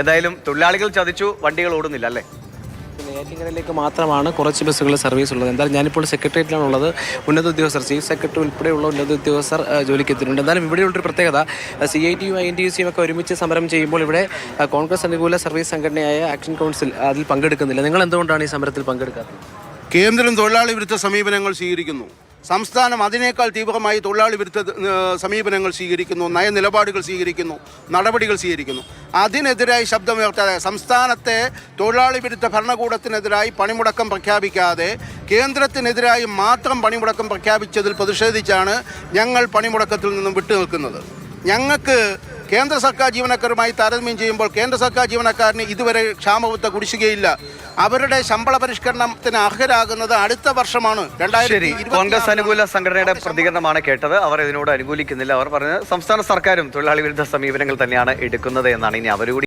എന്തായാലും തൊഴിലാളികൾ ചതിച്ചു വണ്ടികൾ ഓടുന്നില്ല അല്ലേ? നെയ്യാറ്റിൻകരയിലേക്ക് മാത്രമാണ് കുറച്ച് ബസ്സുകൾ സർവീസ് ഉള്ളത്. എന്തായാലും ഞാനിപ്പോൾ സെക്രട്ടേറിയറ്റിലാണ് ഉള്ളത്. ഉന്നത ഉദ്യോഗസ്ഥർ ചീഫ് സെക്രട്ടറി ഉൾപ്പെടെയുള്ള ഉന്നത ഉദ്യോഗസ്ഥർ ജോലിക്ക് എത്തിയിട്ടുണ്ട് എന്തായാലും ഇവിടെയുള്ളൊരു പ്രത്യേകത സി ഐ ടിയും ഐ എൻ ടി സിയും ഒക്കെ ഒരുമിച്ച് സമരം ചെയ്യുമ്പോൾ ഇവിടെ കോൺഗ്രസ് അനുകൂല സർവീസ് സംഘടനയായ ആക്ഷൻ കൗൺസിൽ അതിൽ പങ്കെടുക്കുന്നില്ല. നിങ്ങൾ എന്തുകൊണ്ടാണ് ഈ സമരത്തിൽ പങ്കെടുക്കാത്തത്? കേന്ദ്രം തൊഴിലാളി വിരുദ്ധ സമീപനങ്ങൾ സ്വീകരിക്കുന്നു. സംസ്ഥാനം അതിനേക്കാൾ തീവ്രമായി തൊഴിലാളി വിരുദ്ധ സമീപനങ്ങൾ സ്വീകരിക്കുന്നു നയനിലപാടുകൾ സ്വീകരിക്കുന്നു നടപടികൾ സ്വീകരിക്കുന്നു. അതിനെതിരായി ശബ്ദമുയർത്താതെ സംസ്ഥാനത്തെ തൊഴിലാളി വിരുദ്ധ ഭരണകൂടത്തിനെതിരായി പണിമുടക്കം പ്രഖ്യാപിക്കാതെ കേന്ദ്രത്തിനെതിരായി മാത്രം പണിമുടക്കം പ്രഖ്യാപിച്ചതിൽ പ്രതിഷേധിച്ചാണ് ഞങ്ങൾ പണിമുടക്കത്തിൽ നിന്നും വിട്ടുനിൽക്കുന്നത്. ഞങ്ങൾക്ക് കേന്ദ്ര സർക്കാർ ജീവനക്കാരുമായി താരതമ്യം ചെയ്യുമ്പോൾ കേന്ദ്ര സർക്കാർ ജീവനക്കാരന് ഇതുവരെ ക്ഷാമബത്ത കുടിശ്ശികയില്ല. അവരുടെ ശമ്പള പരിഷ്കരണത്തിന് അർഹരാകുന്നത് അടുത്ത വർഷമാണ്. രണ്ടായിരത്തി കോൺഗ്രസ് അനുകൂല സംഘടനയുടെ പ്രതികരണമാണ് കേട്ടത്. അവർ ഇതിനോട് അനുകൂലിക്കുന്നില്ല. അവർ പറഞ്ഞത് സംസ്ഥാന സർക്കാരും തൊഴിലാളി വിരുദ്ധ സമീപനങ്ങൾ തന്നെയാണ് എടുക്കുന്നത് എന്നാണ് ഇനി അവരുകൂടി